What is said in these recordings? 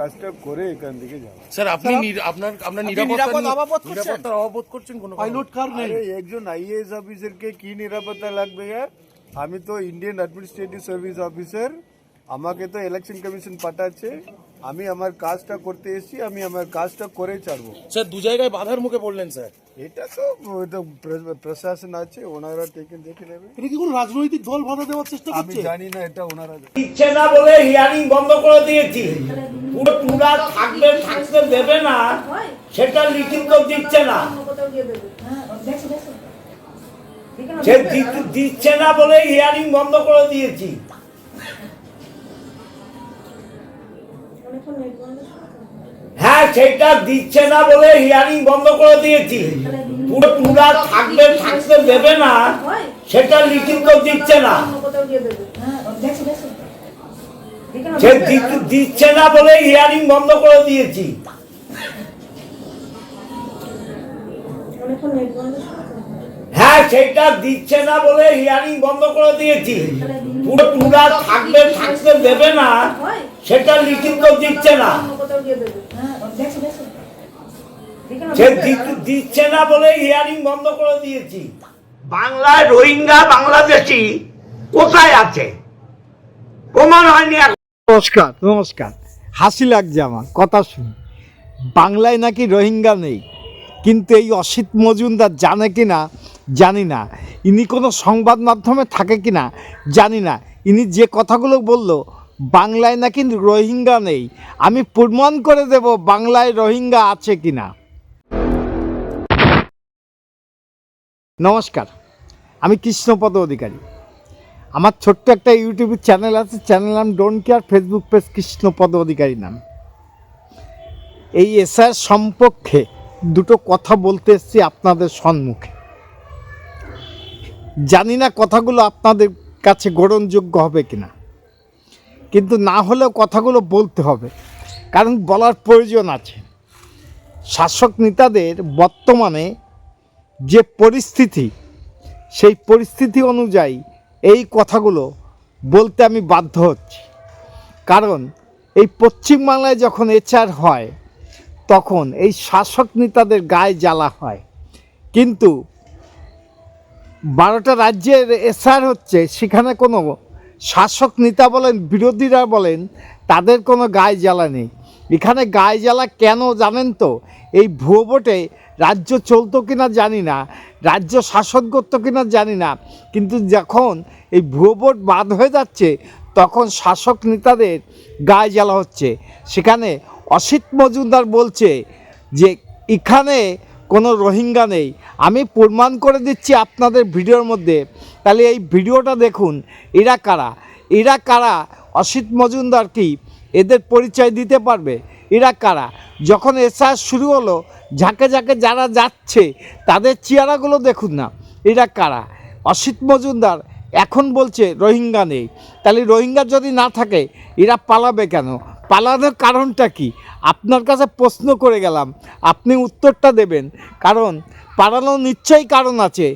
কাজটা করে এখান থেকে যাব স্যার আপনি আপনার আপনার নিরাপত্তা? নিরাপত্তার অভাববোধ করছেন কোনো পাইলট কার নেই? একজন আইএএস অফিসারকে কি নিরাপত্তা লাগবে यार আমি তো ইন্ডিয়ান অ্যাডমিনিস্ট্রেটিভ সার্ভিস অফিসার আমাকে তো ইলেকশন কমিশন পাঠাচ্ছে। আমি আমার কাজটা করতে এসেছি আমি আমার কাজটা করে ছাড়বো। স্যার দু জায়গায় বাধার মুখে পড়লেন স্যার। এটা তো ওটা প্র- প্রশাসন আছে ওনারা টেকে দেখে নেবে। এটা কি কোনো রাজনৈতিক দল বাধা দেওয়ার চেষ্টা আমি জানি না এটা ওনারা দিচ্ছে না বলে হিয়ারিং বন্ধ করে দিয়েছি। পুরো টুরা থাকবে থাকতে দেবে না সেটা লিখিত দিচ্ছে না। সে দিচ্ছে না বলে হিয়ারিং বন্ধ করে দিয়েছি? হ্যাঁ সেটা দিচ্ছে না বলে হিয়ারিং বন্ধ করে দিয়েছি। পুরো টুরা থাকবে, থাকতে দেবে না, সেটা লিখিত দিচ্ছে না। সে দিচ্ছে না বলে হিয়ারিং বন্ধ করে দিয়েছি। হ্যাঁ সেটা দিচ্ছে না বলে হিয়ারিং বন্ধ করে দিয়েছি। পুরো টুরা থাকবে, থাকতে দেবে না, সেটা লিখিত দিচ্ছে না। সে দিচ্ছে না বলে হিয়ারিং বন্ধ করে দিয়েছি। বাংলায় রোহিঙ্গা বাংলাদেশি কোথায় আছে? প্রমাণ হয়নি নমস্কার নমস্কার। হাসি লাগছে আমার কথা শুনে। বাংলায় নাকি রোহিঙ্গা নেই কিন্তু এই অসিত মজুমদার জানে কি না জানি না। ইনি কোনো সংবাদ মাধ্যমে থাকে কি না জানি না। ইনি যে কথাগুলো বলল বাংলায় নাকি রোহিঙ্গা নেই? আমি প্রমাণ করে দেব বাংলায় রোহিঙ্গা আছে কি না নমস্কার, আমি কৃষ্ণপদ অধিকারী। আমার ছোট্ট একটা ইউটিউব চ্যানেল আছে চ্যানেল নাম don't care Facebook page Krishnapada Adhikari নাম। এই এসআর সম্পর্কে দুটো কথা বলতে এসেছি আপনাদের সম্মুখে। জানি না কথাগুলো আপনাদের কাছে গ্রহণযোগ্য হবে কিনা। কিন্তু না হলেও কথাগুলো বলতে হবে। কারণ বলার প্রয়োজন আছে। শাসক নেতাদের বর্তমানে যে পরিস্থিতি, সেই পরিস্থিতি অনুযায়ী এই কথাগুলো বলতে আমি বাধ্য হচ্ছি। কারণ এই পশ্চিমবাংলায় যখন এচার হয়, তখন এই শাসক নেতাদের গায়ে জ্বালা হয়। কিন্তু বারোটা রাজ্যের এসআর হচ্ছে, সেখানে কোনো শাসক নেতা বলেন, বিরোধীরা বলেন, তাদের কোনো গায়ে জ্বালা নেই। এখানে গায়ে জ্বালা কেন জানেন তো? এই ভুয়ো ভোটে রাজ্য চলতো কিনা জানি না, রাজ্য শাসন করতো কিনা জানি না। কিন্তু যখন এই ভুয়ো ভোট বাদ হয়ে যাচ্ছে, তখন শাসক নেতাদের গায়ে জ্বালা হচ্ছে। সেখানে অসিত মজুমদার বলছে যে, এখানে কোনো রোহিঙ্গা নেই। আমি প্রমাণ করে দিচ্ছি আপনাদের ভিডিওর মধ্যে। তাহলে এই ভিডিওটা দেখুন, এরা কারা? এরা কারা? অসিত মজুমদার কি? এদের পরিচয় দিতে পারবে? এরা কারা? যখন এসআর শুরু হলো, ঝাঁকে ঝাঁকে যারা যাচ্ছে, তাদের চেহারাগুলো দেখুন না। এরা কারা? অসিত মজুমদার এখন বলছে রোহিঙ্গা নেই। তাহলে রোহিঙ্গা যদি না থাকে, এরা পালাবে কেন? পালানোর কারণটা কি? আপনার কাছে প্রশ্ন করে গেলাম। আপনি উত্তরটা দেবেন। কারণ পালানোর নিশ্চয়ই কারণ আছে।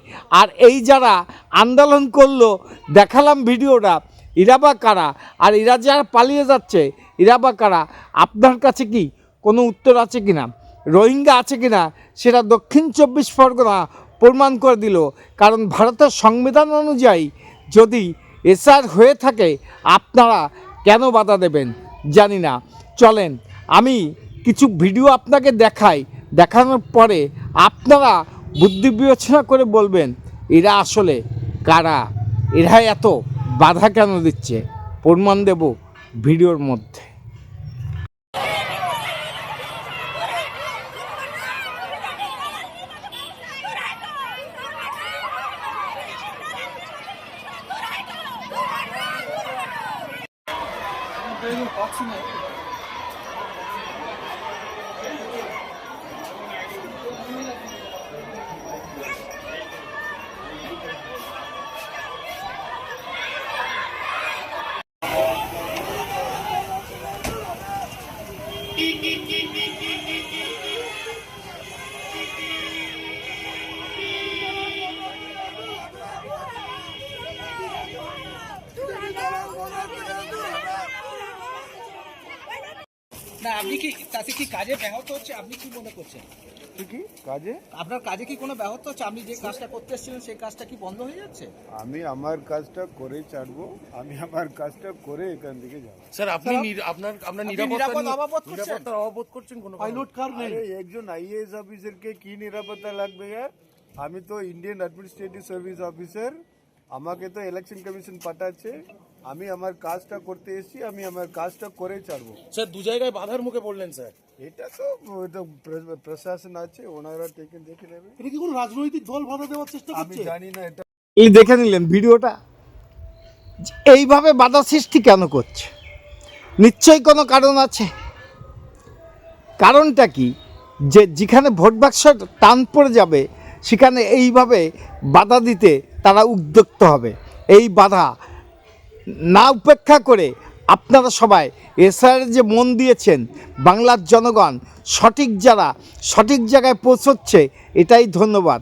আর এই যারা আন্দোলন করল, দেখালাম ভিডিওটা, এরা বা কারা? আর এরা যারা পালিয়ে যাচ্ছে, এরা বা কারা? আপনার কাছে কি কোনো উত্তর আছে কি না রোহিঙ্গা আছে কি না সেটা দক্ষিণ চব্বিশ পরগনা প্রমাণ করে দিল। কারণ ভারতের সংবিধান অনুযায়ী যদি এসআর হয়ে থাকে, আপনারা কেন বাধা দেবেন? জানি না। চলেন, আমি কিছু ভিডিও আপনাকে দেখাই। দেখানোর পরে আপনারা বুদ্ধি বিবেচনা করে বলবেন, এরা আসলে কারা? এরা এত বাধা কেন দিচ্ছে? প্রমাণ দেব ভিডিওর মধ্যে। Yok yok aksine না আপনি কি তাতে কি কাজে ব্যাহত হচ্ছে? আপনি কি মনে করছেন? কি কাজে? আপনার কাজে কি কোনো ব্যাহত হচ্ছে? আপনি যে কাজটা করতে এসেছিলেন সেই কাজটা কি বন্ধ হয়ে যাচ্ছে? আমি আমার কাজটা করে ছাড়বো আমি আমার কাজটা করে এখান থেকে যাব। স্যার আপনি আপনার আপনার নিরাপত্তা করছেন? নিরাপত্তার অভাব করছেন কোনো পাইলট কার নেই? একজন আইএএস অফিসারকে কি নিরাপত্তা লাগবে আমি তো ইন্ডিয়ান অ্যাডমিনিস্ট্রেটিভ সার্ভিস অফিসার আমাকে তো ইলেকশন কমিশন পাঠাচ্ছে। আমি আমার কাজটা করতে এসেছি আমি আমার কাজটা করে ছাড়বো। স্যার দু জায়গায় বাধার মুখে পড়লেন স্যার। এটা তো প্রশাসন আছে ওনারা থেকে দেখে নেবে। এটা কি কোনো রাজনৈতিক দল বাধা দেওয়ার চেষ্টা করছে? আমি জানি না এটা এই দেখে নিলেন ভিডিওটা? এইভাবে বাধা সৃষ্টি কেন করছে? নিশ্চয়ই কোনো কারণ আছে? কারণটা কি? যে যেখানে ভোট বাক্স টান পড়ে যাবে সেখানে এইভাবে বাধা দিতে তারা উদ্যক্ত হবে। এই বাধা না উপেক্ষা করে আপনারা সবাই এসআর যে মন দিয়েছেন, বাংলার জনগণ সঠিক যারা, সঠিক জায়গায় পৌঁছচ্ছে, এটাই ধন্যবাদ।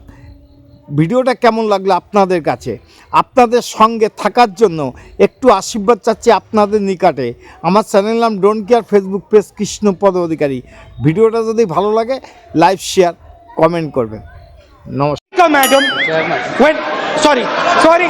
ভিডিওটা কেমন লাগল আপনাদের কাছে? আপনাদের সঙ্গে থাকার জন্য একটু আশীর্বাদ চাচ্ছি আপনাদের নিকটে। আমার চ্যানেল নাম don't care, Facebook page Krishnapada Adhikari. ভিডিওটা যদি ভালো লাগে লাইভ শেয়ার, কমেন্ট করবেন। নমস্কার madam. When, sorry, sorry.